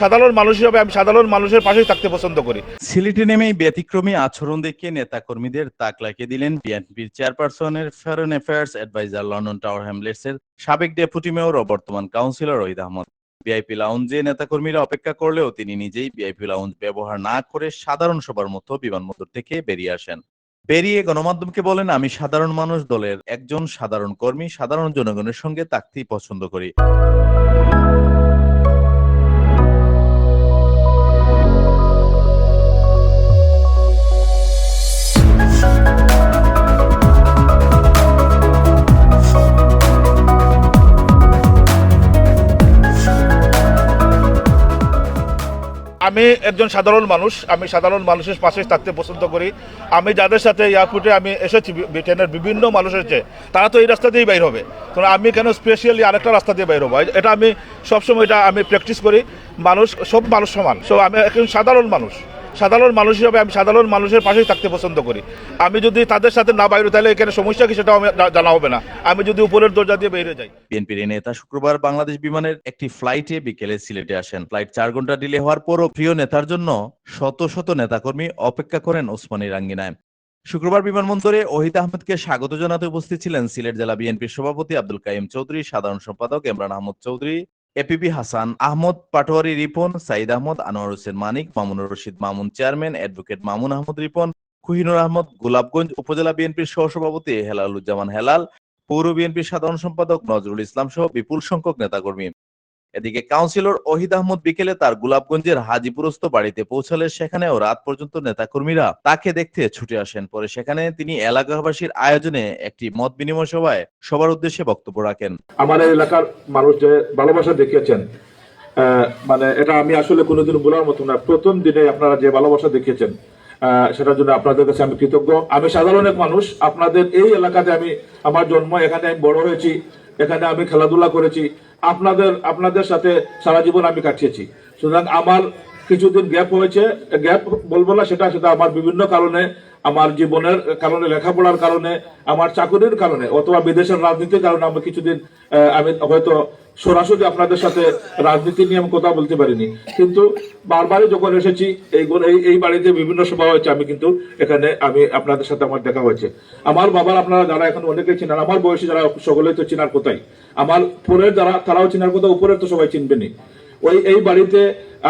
সাধারণ মানুষ হিসাবে আমি সাধারণ মানুষের পাশেই থাকতে পছন্দ করি। সিলেটে নেমেই ব্যতিক্রমী আচরণ দেখিয়ে নেতাকর্মীদের তাক লাগিয়ে দিলেন বিএনপির চেয়ারপারসনের foreign affairs adviser London Tower হ্যামলেটসের সাবেক ডেপুটি মেয়র ও বর্তমান কাউন্সিলর রহিদ আহমদ। ভিআইপি লাউঞ্জে নেতাকর্মীরা অপেক্ষা করলেও তিনি নিজেই ভিআইপি লাউঞ্জ ব্যবহার না করে সাধারণ সবার মতো বিমানবন্দর থেকে বেরিয়ে আসেন। বেরিয়ে গণমাধ্যমকে বলেন, আমি সাধারণ মানুষ দলের একজন সাধারণ কর্মী, সাধারণ জনগণের সঙ্গে থাকতেই পছন্দ করি। আমি একজন সাধারণ মানুষ, আমি সাধারণ মানুষের পাশে থাকতে পছন্দ করি। আমি যাদের সাথে এয়ারপোর্টে আমি এসেছি ব্রিটেনের বিভিন্ন মানুষ এসেছে তারা তো এই রাস্তা দিয়েই বাইর হবে। কারণ আমি কেন স্পেশালি আরেকটা রাস্তা দিয়ে বাইর হব? এটা আমি সবসময় এটা আমি প্র্যাকটিস করি। মানুষ, সব মানুষ সমান। সো আমি একজন সাধারণ মানুষ। সাধারণ মানুষ হিসাবে আমি সাধারণ মানুষের পাশেই থাকতে পছন্দ করি। আমি যদি তাদের সাথে না বাইরে, তাহলে এখানে সমস্যা কি সেটাও জানা হবে না। আমি যদি উপরের দরজা দিয়ে বেরিয়ে যাই। বিএনপির নেতা শুক্রবার বাংলাদেশ বিমানের একটি ফ্লাইটে বিকেলে সিলেটে আসেন। ফ্লাইট চার ঘণ্টা ডিলে হওয়ার পরও প্রিয় নেতার জন্য শত শত নেতাকর্মী অপেক্ষা করেন ওসমানী রাঙ্গিনায়। শুক্রবার বিমানবন্দরে ওহিদ আহমেদকে স্বাগত জানাতে উপস্থিত ছিলেন সিলেট জেলা বিএনপির সভাপতি আব্দুল কাইম চৌধুরী, সাধারণ সম্পাদক Imran Ahmad Chowdhury APB Hasan Ahmad Patwari Ripon Saeed Ahmad Anwar Hossain Manik Mamunur Rashid Mamun chairman advocate Mamun Ahmad Ripon Kohinoor Ahmad Golapganj উপজেলা বিএনপির সহসভাপতি হেলালুজ্জামান হেলাল, পৌর বিএনপির সাধারণ সম্পাদক নজরুল ইসলাম সহ বিপুল সংখ্যক নেতাকর্মী। এদিকে কাউন্সিলর ওহিদ আহমদ বিকেলে তার গোলাপগঞ্জের হাজিপুরস্থ বাড়িতে পৌঁছালে সেখানেও রাত পর্যন্ত নেতাকর্মীরা তাকে দেখতে ছুটে আসেন। পরে সেখানে তিনি এলাকাবাসীর আয়োজনে একটি মত বিনিময় সভায় সবার উদ্দেশ্যে বক্তব্য রাখেন। আমাদের এলাকার মানুষ যে ভালোবাসা দেখিয়েছেন মানে এটা আমি আসলে কোনোদিন বলার মতো না। প্রথম দিনে আপনারা যে ভালোবাসা দেখিয়েছেন সেটার জন্য আপনাদের কাছে আমি কৃতজ্ঞ। আমি সাধারণ এক মানুষ, আপনাদের এই এলাকাতে আমি আমার জন্ম, এখানে আমি বড় হয়েছি। এখানে আমি খেলাধুলা করেছি। আপনাদের আপনাদের সাথে সারা জীবন আমি কাটিয়েছি। সুতরাং আমার কিছুদিন গ্যাপ হয়েছে গ্যাপ বলব না সেটা সেটা আমার বিভিন্ন কারণে, আমার জীবনের কারণে, লেখাপড়ার কারণে, আমার চাকরির কারণে, অথবা বিদেশের রাজনীতির কারণে আমি কিছুদিন আমি হয়তো সরাসরি আপনাদের সাথে রাজনীতি নিয়ে আমি কথা বলতে পারিনি। কিন্তু বারবারই যখন এসেছি, এই এই বাড়িতে বিভিন্ন সভা হয়েছে, আমি কিন্তু এখানে আমি আপনাদের সাথে আমার দেখা হয়েছে। আমার বাবার আপনারা যারা এখন অনেকেই চিনেন, আমার বয়সী যারা, সকলেই তো চেনার কোথায় আমার পরের যারা, তারাও চেনার কথা, উপরের তো সবাই চিনবেনি ওই, এই বাড়িতে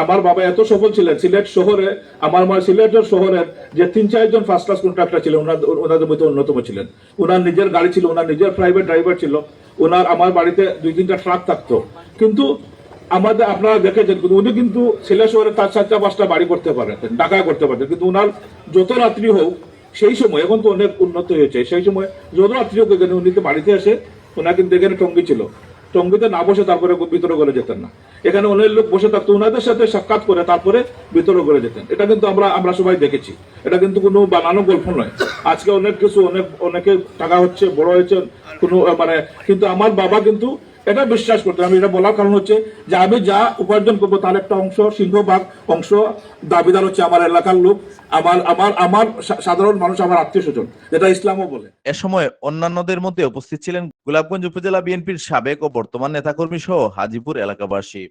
আমার বাবা এত সফল ছিলেন, সিলেট শহরে, আমার মা সিলেটের শহরের যে তিন চারজন ফার্স্ট ক্লাস কন্ট্রাক্টর ছিলেন ওনাদের মধ্যে অন্যতম ছিলেন। ওনার নিজের গাড়ি ছিল, ওনার নিজের প্রাইভেট ড্রাইভার ছিল, ওনার আমার বাড়িতে দুই, তিনটা ট্রাক থাকতো। কিন্তু আমাদের, আপনারা দেখেছেন, কিন্তু উনি কিন্তু সিলেট শহরে তার চারটা, পাঁচটা বাড়ি করতে পারতেন টাকায় করতে পারতেন কিন্তু ওনার যত রাত্রি হোক, সেই সময় এখন তো অনেক উন্নত হয়েছে, সেই সময় যত রাত্রি হোক উনি বাড়িতে এসে ওনার কিন্তু এখানে টঙ্গি ছিল। টঙ্গিতে না বসে তারপরে ভিতরে করে যেতেন না। এখানে অনেক লোক বসে থাকতো ওনাদের সাথে সাক্ষাৎ করে তারপরে ভিতরে করে যেতেন। এটা কিন্তু আমরা আমরা সবাই দেখেছি। এটা কিন্তু কোনো বানানো গল্প নয়। আজকে অনেক কিছু, অনেক, অনেকে টাকা হচ্ছে, বড় হয়েছে, কোনো মানে কিন্তু আমার বাবা কিন্তু এটা বিশ্বাস করতেন। আমি এটা বলার কারণ হচ্ছে যে আমি যা উপার্জন করব তার একটা অংশ সিংহভাগ অংশ দাবিদার হচ্ছে আমার এলাকার লোক, আমার আমার আমার সাধারণ মানুষ, আমার আত্মীয় স্বজন, যেটা ইসলামও বলে। এ সময় অন্যান্যদের মধ্যে উপস্থিত ছিলেন গোলাপগঞ্জ উপজেলা বিএনপির সাবেক ও বর্তমান নেতাকর্মী সহ হাজিপুর এলাকাবাসী।